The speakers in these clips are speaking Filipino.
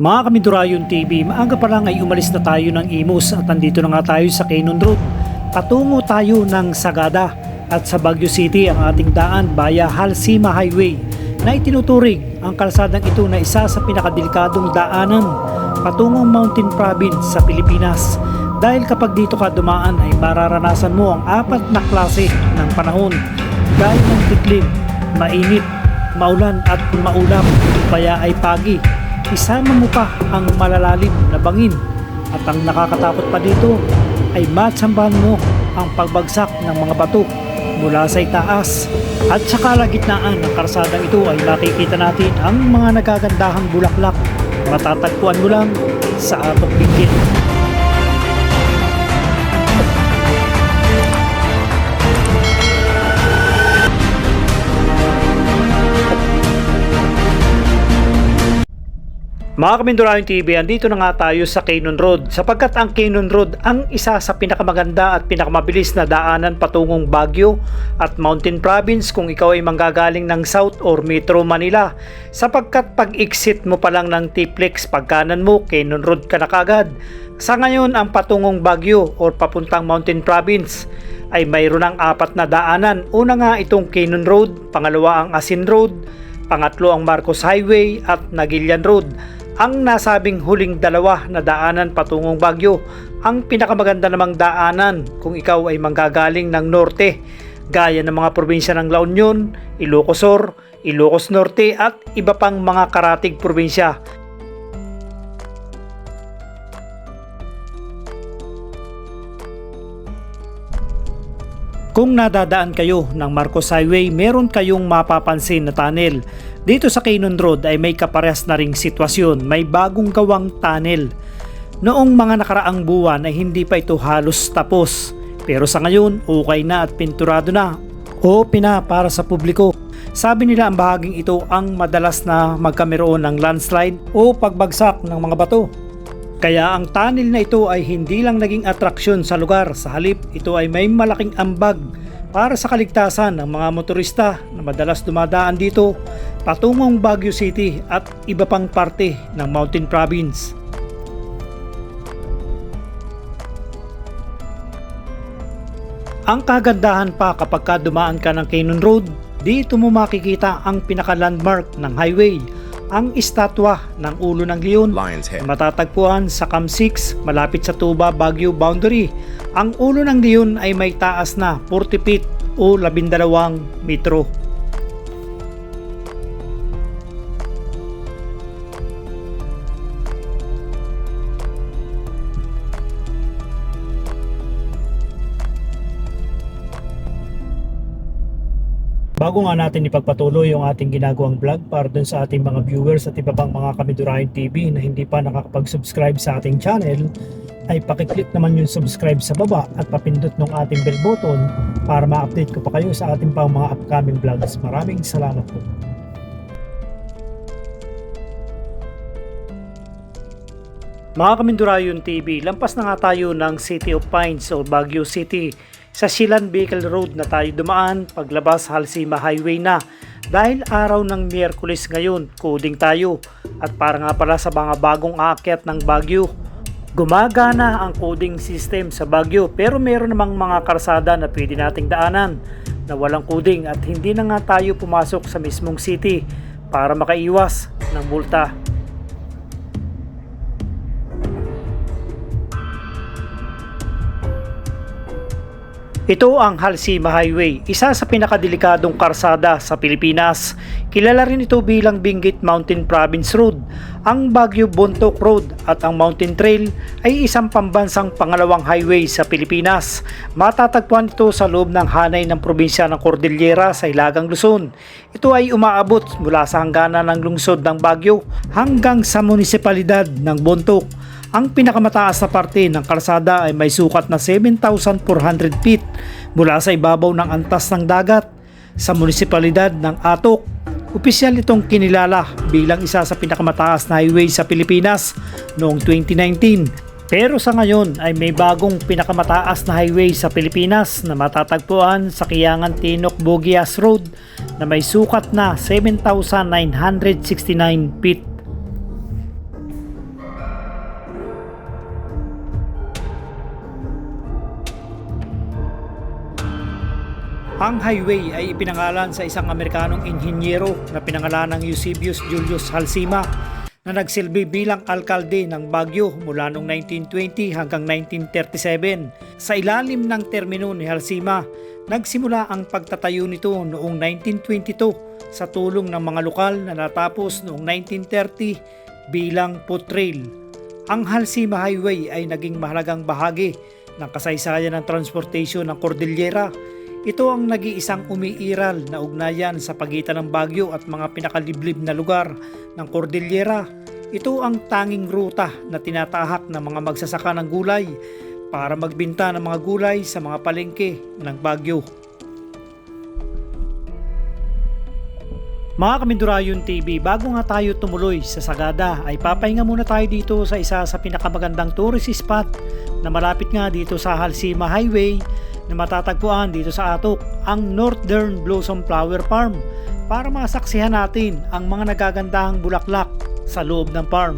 Mga Kamidurayon TV, maaga pa lang ay umalis na tayo ng Imus at nandito na nga tayo sa Canon Road. Patungo tayo ng Sagada at sa Baguio City ang ating daan via Halsima Highway na itinuturing ang kalsadang ito na isa sa pinakadelikadong daanan patungong Mountain Province sa Pilipinas. Dahil kapag dito ka dumaan ay mararanasan mo ang apat na klase ng panahon gaya ng tiklim, mainit, maulan at maulap kaya ay pagi isama mo pa ang malalalim na bangin. At ang nakakatakot pa dito ay matsambahan mo ang pagbagsak ng mga bato mula sa itaas. At sa kalagitnaan ng karsadang ito ay makikita natin ang mga nagagandahang bulaklak. Matatagpuan mo lang sa Atok Bingkit. Mga Kamindurayon TV, andito na nga tayo sa Canon Road sapagkat ang Canon Road ang isa sa pinakamaganda at pinakamabilis na daanan patungong Baguio at Mountain Province kung ikaw ay manggagaling ng South or Metro Manila sapagkat pag exit mo pa lang ng T-Flex pagkanan mo, Canon Road ka na kagad. Sa ngayon, ang patungong Baguio or papuntang Mountain Province ay mayroon ng apat na daanan. Una nga itong Canon Road, pangalawa ang Asin Road, pangatlo ang Marcos Highway at Nagilian Road. Ang nasabing huling dalawa na daanan patungong Bagyo, ang pinakamaganda namang daanan kung ikaw ay manggagaling ng norte, gaya ng mga probinsya ng La Union, Ilocos Sur, Ilocos Norte at iba pang mga karatig probinsya. Kung nadadaan kayo ng Marcos Highway, meron kayong mapapansin na tunnel. Dito sa Canon Road ay may kaparehas na ring sitwasyon, may bagong gawang tunnel. Noong mga nakaraang buwan ay hindi pa ito halos tapos. Pero sa ngayon, okay na at pinturado na o pina para sa publiko. Sabi nila ang bahaging ito ang madalas na magkameroon ng landslide o pagbagsak ng mga bato. Kaya ang tunnel na ito ay hindi lang naging atraksyon sa lugar, sa halip ito ay may malaking ambag para sa kaligtasan ng mga motorista na madalas dumadaan dito patungong Baguio City at iba pang parte ng Mountain Province. Ang kagandahan pa kapag ka dumaan ka ng Canon Road, dito mo makikita ang pinaka-landmark ng highway, ang estatwa ng ulo ng leon na matatagpuan sa Cam 6 malapit sa Tuba, Baguio boundary. Ang ulo ng leon ay may taas na 40 feet o 12 metro. Bago nga natin ipagpatuloy yung ating ginagawang vlog para dun sa ating mga viewers at iba pang mga Kamidurahin TV na hindi pa nakakapag-subscribe sa ating channel, ay pakiclick naman yung subscribe sa baba at papindot ng ating bell button para ma-update ko pa kayo sa ating pang mga upcoming vlogs. Maraming salamat po. Mga Kamindurayon TV, lampas na nga tayo ng City of Pines o Baguio City. Sa Silan Bicol Road na tayo dumaan paglabas Halsima Highway na. Dahil araw ng Miyerkules ngayon, coding tayo. At para nga pala sa mga bagong aakyat ng Baguio, gumagana ang coding system sa Baguio pero meron namang mga karsada na pwede nating daanan na walang coding at hindi na nga tayo pumasok sa mismong city para makaiwas ng multa. Ito ang Halsima Highway, isa sa pinakadelikadong karsada sa Pilipinas. Kilala rin ito bilang Benguet Mountain Province Road. Ang Baguio Bontoc Road at ang Mountain Trail ay isang pambansang pangalawang highway sa Pilipinas. Matatagpuan ito sa loob ng hanay ng probinsya ng Cordillera sa Hilagang Luzon. Ito ay umaabot mula sa hangganan ng lungsod ng Baguio hanggang sa munisipalidad ng Bontoc. Ang pinakamataas na parte ng kalsada ay may sukat na 7,400 feet mula sa ibabaw ng antas ng dagat sa munisipalidad ng Atok. Opisyal itong kinilala bilang isa sa pinakamataas na highway sa Pilipinas noong 2019. Pero sa ngayon ay may bagong pinakamataas na highway sa Pilipinas na matatagpuan sa Kiyangan Tinok Bogias Road na may sukat na 7,969 feet. Ang highway ay ipinangalan sa isang Amerikanong inhinyero na pinangalan ng Eusebius Julius Halsima na nagsilbi bilang alkalde ng Baguio mula noong 1920 hanggang 1937. Sa ilalim ng termino ni Halsima, nagsimula ang pagtatayo nito noong 1922 sa tulong ng mga lokal na natapos noong 1930 bilang foot trail. Ang Halsima Highway ay naging mahalagang bahagi ng kasaysayan ng transportation ng Cordillera ito ang nag-iisang umiiral na ugnayan sa pagitan ng Baguio at mga pinakaliblib na lugar ng Cordillera. Ito ang tanging ruta na tinatahak ng mga magsasaka ng gulay para magbinta ng mga gulay sa mga palengke ng Baguio. Mga Kamindurayon TV, bago nga tayo tumuloy sa Sagada ay papahinga muna tayo dito sa isa sa pinakamagandang tourist spot na malapit nga dito sa Halsima Highway na matatagpuan dito sa Atok ang Northern Blossom Flower Farm para masaksihan natin ang mga nagagandahang bulaklak sa loob ng farm.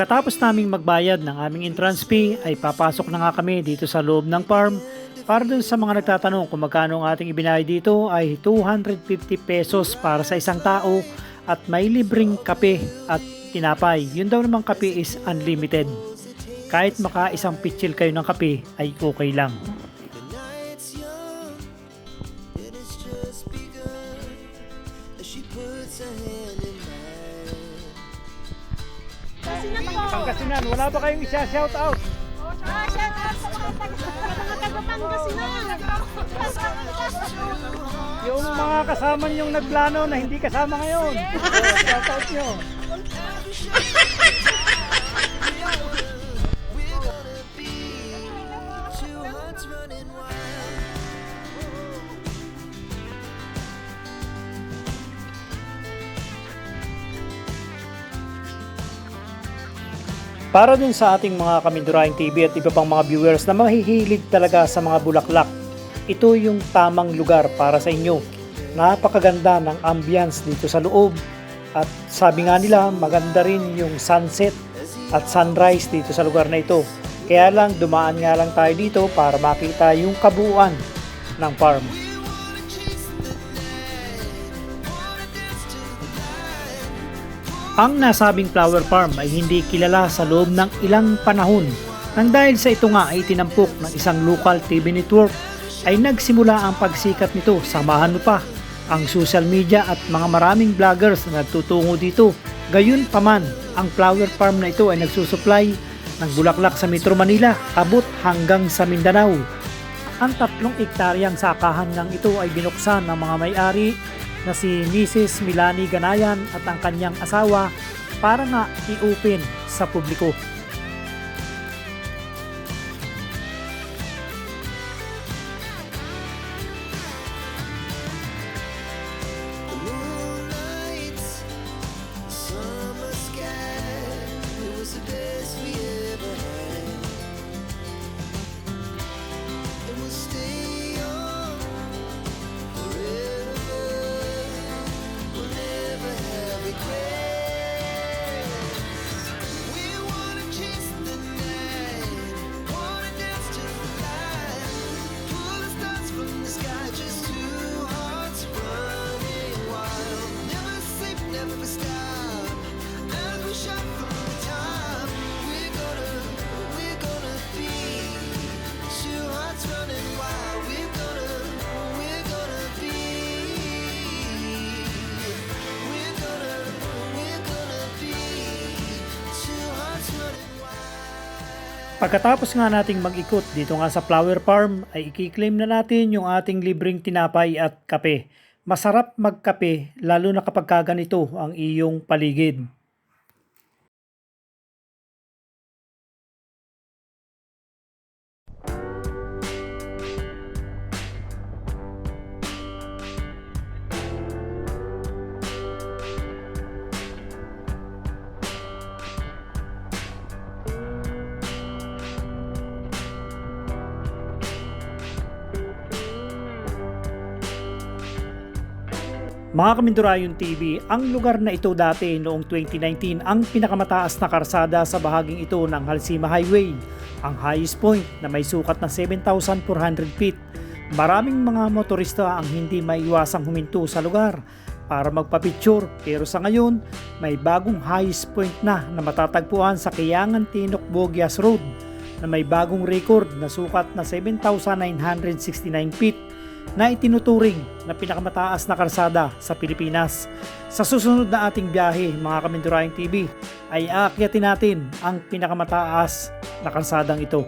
Pagkatapos naming magbayad ng aming entrance fee ay papasok na nga kami dito sa loob ng farm para dun sa mga nagtatanong kung magkano ang ating ibinayad dito ay 250 pesos para sa isang tao at may libreng kape at tinapay. Yun daw namang kape is unlimited. Kahit maka isang pitsil kayo ng kape ay okay lang. Pangasinan, wala ba kayong isa-shout out? Ah, shout out sa mga taga mga taga Pangasinan. Yung mga kasama niyong nagplano na hindi kasama ngayon. Shout out nyo. Para dun sa ating mga Kaminduraing TV at iba pang mga viewers na mahihilig talaga sa mga bulaklak, ito yung tamang lugar para sa inyo. Napakaganda ng ambience dito sa loob at sabi nga nila maganda rin yung sunset at sunrise dito sa lugar na ito. Kaya lang dumaan nga lang tayo dito para makita yung kabuuan ng farm. Ang nasabing flower farm ay hindi kilala sa loob ng ilang panahon nang dahil sa ito nga ay tinampok ng isang local TV network ay nagsimula ang pagsikat nito samahan mo pa ang social media at mga maraming vloggers na nagtutungo dito. Gayun paman, ang flower farm na ito ay nagsusupply ng bulaklak sa Metro Manila abot hanggang sa Mindanao. Ang tatlong ektaryang sakahan ng ito ay binuksan ng mga may-ari na si Mrs. Milani Ganayan at ang kanyang asawa para nga i-open sa publiko. Pagkatapos nga nating mag-ikot dito nga sa flower farm ay ikiklaim na natin yung ating libreng tinapay at kape. Masarap magkape lalo na kapag kaganito ang iyong paligid. Mga Kamindurayon TV, ang lugar na ito dati noong 2019 ang pinakamataas na karsada sa bahaging ito ng Halsima Highway, ang highest point na may sukat na 7,400 feet. Maraming mga motorista ang hindi maiwasang huminto sa lugar para magpapicture pero sa ngayon may bagong highest point na na matatagpuan sa Kayangan Tinok Bogias Road na may bagong record na sukat na 7,969 feet na itinuturing na pinakamataas na karsada sa Pilipinas. Sa susunod na ating biyahe, mga Kamindurayang TV, ay aakyatin natin ang pinakamataas na kalsadang ito.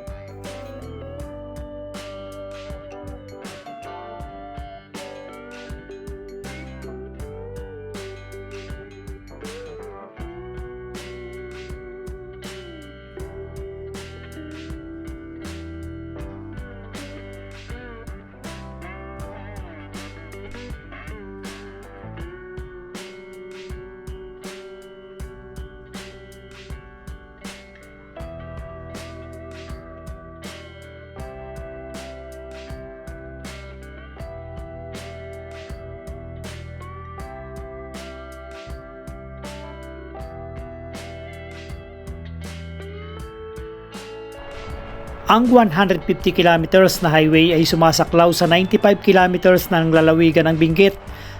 Ang 150 kilometers na highway ay sumasaklaw sa 95 kilometers ng lalawigan ng Benguet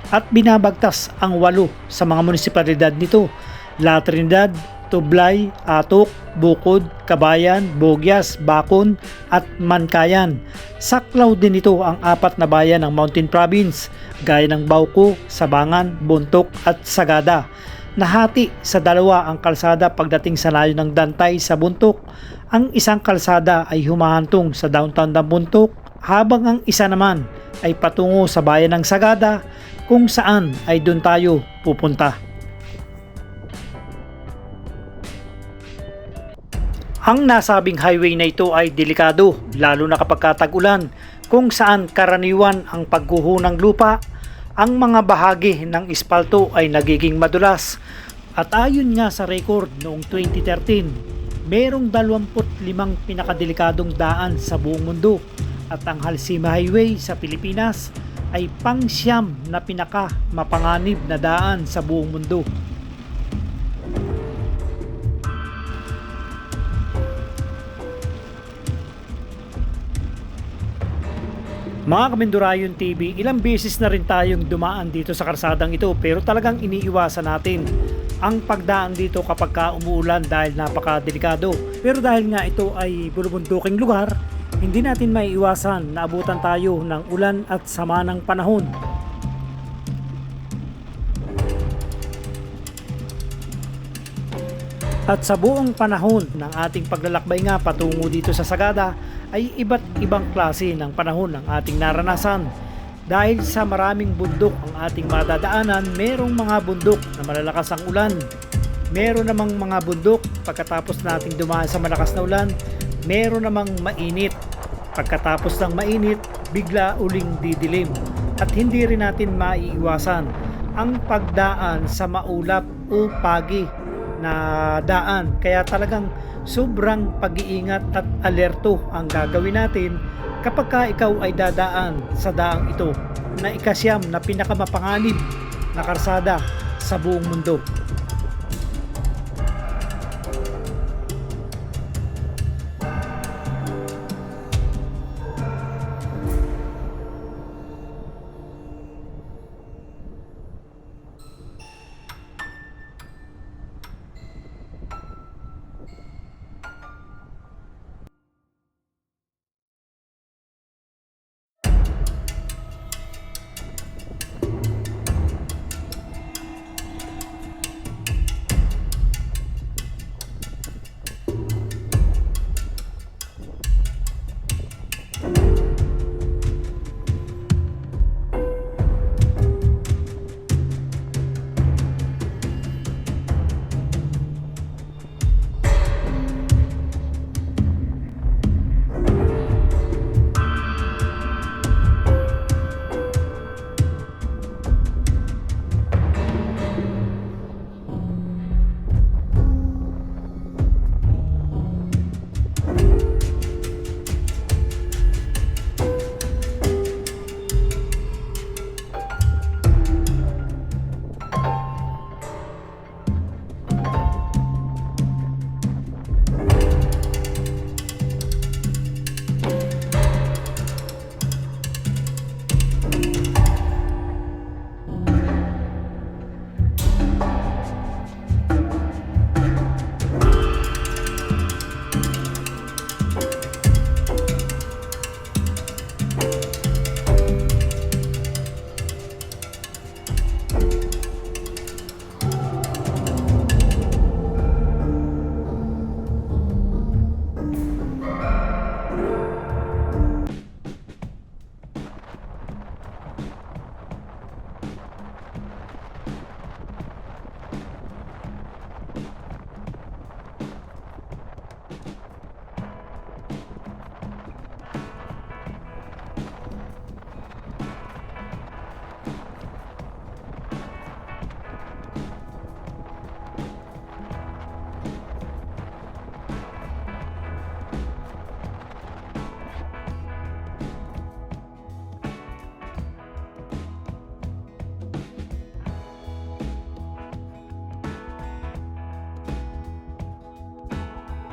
at binabagtas ang walo sa mga munisipalidad nito. La Trinidad, Tublay, Atok, Bukod, Kabayan, Bogyas, Bakon at Mankayan. Saklaw din ito ang apat na bayan ng Mountain Province gaya ng Bauco, Sabangan, Buntok at Sagada. Nahati sa dalawa ang kalsada pagdating sa layo ng Dantay sa Buntok. Ang isang kalsada ay humahantong sa downtown ng Buntok habang ang isa naman ay patungo sa bayan ng Sagada kung saan ay doon tayo pupunta. Ang nasabing highway na ito ay delikado lalo na kapag tag-ulan kung saan karaniwan ang pagguho ng lupa ang mga bahagi ng espalto ay nagiging madulas. At ayon nga sa record noong 2013, merong 25 pinakadelikadong daan sa buong mundo at ang Halsima Highway sa Pilipinas ay pangsyam na pinaka mapanganib na daan sa buong mundo. Mga Kamindurayon TV, ilang beses na rin tayong dumaan dito sa karsadang ito pero talagang iniiwasan natin ang pagdaan dito kapag ka umuulan dahil napakadelikado. Pero dahil nga ito ay bulubunduking lugar, hindi natin maiiwasan na abutan tayo ng ulan at sama ng panahon. At sa buong panahon ng ating paglalakbay nga patungo dito sa Sagada ay iba't ibang klase ng panahon ang ating naranasan. Dahil sa maraming bundok ang ating madadaanan, merong mga bundok na malalakas ang ulan. Meron namang mga bundok pagkatapos nating dumaan sa malakas na ulan, meron namang mainit. Pagkatapos ng mainit, bigla uling didilim. At hindi rin natin maiiwasan ang pagdaan sa maulap o pagi na daan. Kaya talagang sobrang pag-iingat at alerto ang gagawin natin kapag ka ikaw ay dadaan sa daang ito na ikasyam na pinakamapanganib na karsada sa buong mundo.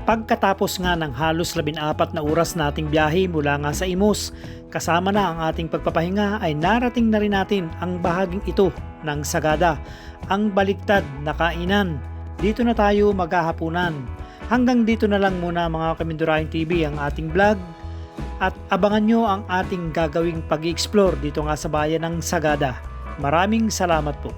Pagkatapos nga ng halos 14 na oras nating biyahe mula nga sa Imus, kasama na ang ating pagpapahinga ay narating na rin natin ang bahaging ito ng Sagada, ang baliktad na kainan. Dito na tayo maghahapunan. Hanggang dito na lang muna mga Kamindurahin TV ang ating vlog at abangan nyo ang ating gagawing pag explore dito nga sa bayan ng Sagada. Maraming salamat po.